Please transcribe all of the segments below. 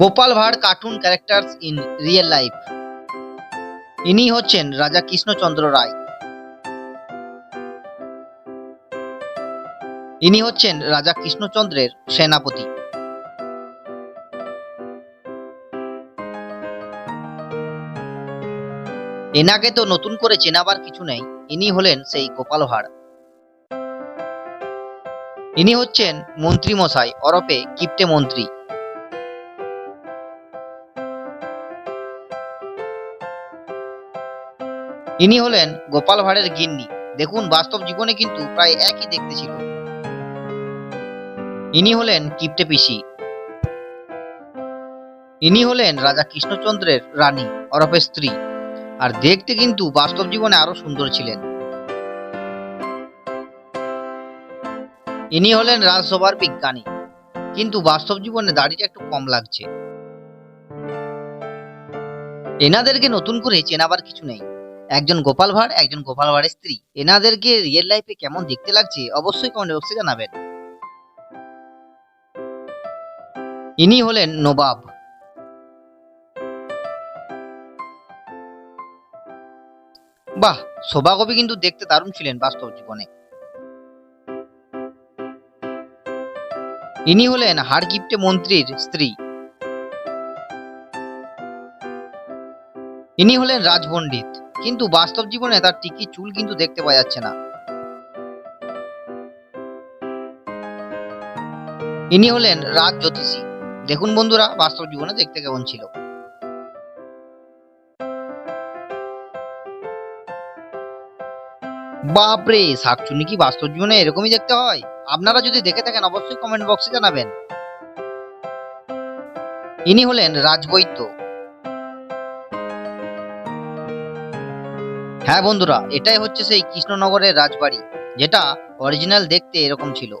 Gopal Bhar cartoon characters in real life ইনি হচ্ছেন রাজা কৃষ্ণচন্দ্র রায়। ইনি হচ্ছেন রাজা কৃষ্ণচন্দ্রের সেনাপতি। এনাকে তো নতুন করে চেনাবার কিছু নেই, ইনি হলেন সেই গোপাল ভাঁড়। ইনি হচ্ছেন মন্ত্রী মশাই ওরফে কিপ্টে মন্ত্রী। ইনি হলেন গোপাল ভাঁড়ের গিন্নি। দেখুন, বাস্তব জীবনে কিন্তু প্রায় একই দেখতে ছিল। ইনি হলেন কিপ্টে পিসি। ইনি হলেন রাজা কৃষ্ণচন্দ্রের রানী ওরফে স্ত্রী। আর দেখতে কিন্তু বাস্তব জীবনে আরও সুন্দর ছিলেন। ইনি হলেন রাজসভার বিজ্ঞানী। কিন্তু বাস্তব জীবনে দাড়িটা একটু কম লাগছে। এনাদেরকে নতুন করে চেনাবার কিছু নেই। একজন গোপাল ভাঁড়, একজন গোপাল ভাঁড়ের স্ত্রী। এনাদেরকে রিয়েল লাইফে কেমন দেখতে লাগছে, অবশ্যই কমেন্ট বক্সে জানাবেন। ইনি হলেন নবাব। বাহ শোভা কবি কিন্তু দেখতে দারুণ ছিলেন বাস্তব জীবনে। ইনি হলেন হাড় গিফটে মন্ত্রীর স্ত্রী। ইনি হলেন রাজপণ্ডিত। কিন্তু বাস্তব জীবনে তার টিকি চুল কিন্তু দেখতে পাওয়া যাচ্ছে না। ইনি হলেন রাজ জ্যোতিষী। দেখুন বন্ধুরা, বাস্তব জীবনে দেখতে কেমন ছিল। বাপরে শাকচুনি কি বাস্তব জীবনে এরকমই দেখতে হয়? আপনারা যদি দেখে থাকেন, অবশ্যই কমেন্ট বক্সে জানাবেন। ইনি হলেন রাজবৈদ্য। হ্যাঁ বন্ধুরা, এটাই হচ্ছে সেই কৃষ্ণনগরের রাজবাড়ি, যেটা অরিজিনাল দেখতে এরকম ছিল।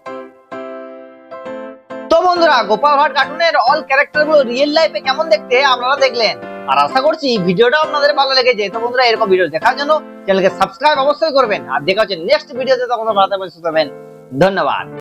তো বন্ধুরা, গোপাল ভাট কার্টুনের অল ক্যারেক্টারগুলো রিয়েল লাইফে কেমন দেখতে আপনারা দেখলেন? আর আশা করছি ভিডিওটা আপনাদের ভালো লেগেছে। তো বন্ধুরা, এরকম ভিডিও দেখার জন্য চ্যানেলকে সাবস্ক্রাইব অবশ্যই করবেন। আর দেখা হচ্ছে নেক্সট ভিডিওতে তখন ভালো থাকবেন। ধন্যবাদ।